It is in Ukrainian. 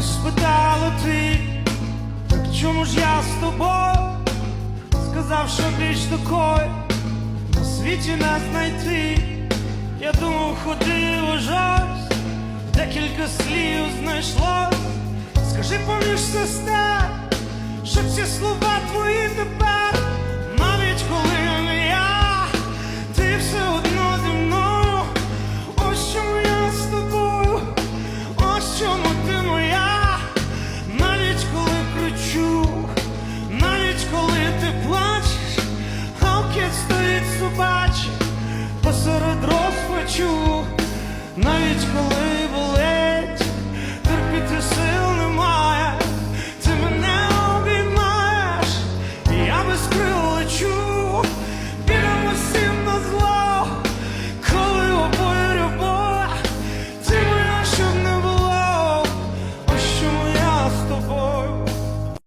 Коли спитала ти, так чому ж я з тобою? Сказав, що більш такої на світі не знайти. Я думав, ходив ужас, декілька слів знайшлось. Скажи поміж сестер, що ці слова твої собачий посеред розпачу, навіть коли